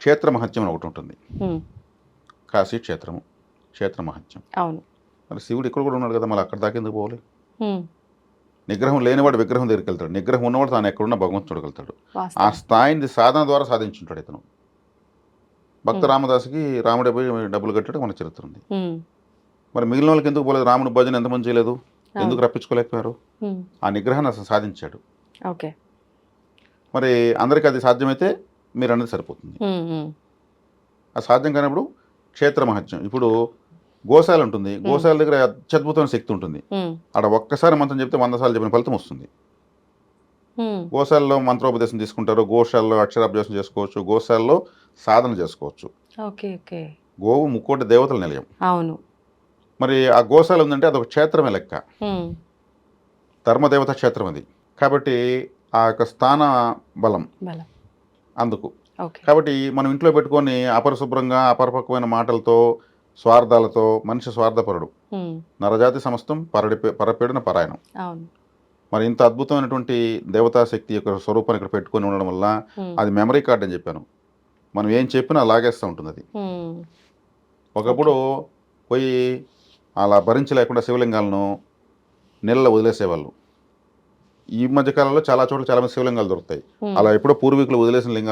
క్షేత్ర మహత్యం ఒకటి ఉంటుంది. కాశీ క్షేత్రము క్షేత్ర మహత్యం అవును. మరి శివుడు ఇక్కడ కూడా ఉన్నాడు కదా మళ్ళీ అక్కడ దాకా ఎందుకు పోవాలి? నిగ్రహం లేనివాడు విగ్రహం దగ్గరికి వెళ్తాడు. నిగ్రహం ఉన్నవాడు తాను ఎక్కడున్నా భగవంతుడు చూడగలుగుతాడు. ఆ స్థాయిని సాధన ద్వారా సాధించుంటాడు ఇతను. భక్త. రామదాసుకి రాముడే పోయి డబ్బులు కట్టాడు మన చరిత్ర ఉంది. మరి మిగిలిన వాళ్ళకి ఎందుకు పోలేదు? రాముడు భజన ఎంతమంది చేయలేదు? ఎందుకు. రప్పించుకోలేకపోయారు? ఆ నిగ్రహాన్ని అసలు సాధించాడు. ఓకే. మరి అందరికీ అది సాధ్యమైతే మీరు అనేది సరిపోతుంది ఆ సాధ్యం కానప్పుడు క్షేత్ర మహత్యం. ఇప్పుడు గోశాల ఉంటుంది. గోశాల దగ్గర అత్యద్భుతమైన శక్తి ఉంటుంది. ఆడ ఒక్కసారి మంత్రం చెప్తే వంద సార్లు చెప్పిన ఫలితం వస్తుంది. గోశాలలో మంత్రోపదేశం తీసుకుంటారు. గోశాలలో అక్షరాభ్యాసం చేసుకోవచ్చు. గోశాలలో సాధన చేసుకోవచ్చు. గోవు ముక్కోటి దేవతల నిలయం. అవును. మరి ఆ గోశాల ఉందంటే అదొక క్షేత్రమే లెక్క. ధర్మదేవత క్షేత్రం అది. కాబట్టి ఆ యొక్క స్థాన బలం. అందుకు. కాబట్టి మనం ఇంట్లో పెట్టుకొని అపరిశుభ్రంగా అపరిపక్వమైన మాటలతో స్వార్థాలతో మనిషి స్వార్థపరుడు. నరజాతి సమస్తం పరడి పరపీడన పరాయణం. మరి ఇంత అద్భుతమైనటువంటి దేవతా శక్తి యొక్క స్వరూపాన్ని ఇక్కడ పెట్టుకొని ఉండడం వల్ల అది మెమరీ కార్డ్ అని చెప్పాను. మనం ఏం చెప్పినా లాగేస్తూ ఉంటుంది అది ఒకప్పుడు పోయి అలా భరించలేకుండా శివలింగాలను నీళ్ళలో వదిలేసేవాళ్ళు. ఈ మధ్య కాలంలో చాలా చోట్ల చాలా మంది శివలింగాలు దొరుకుతాయి. అలా ఎప్పుడో పూర్వీకులు వదిలేసిన లింగాలు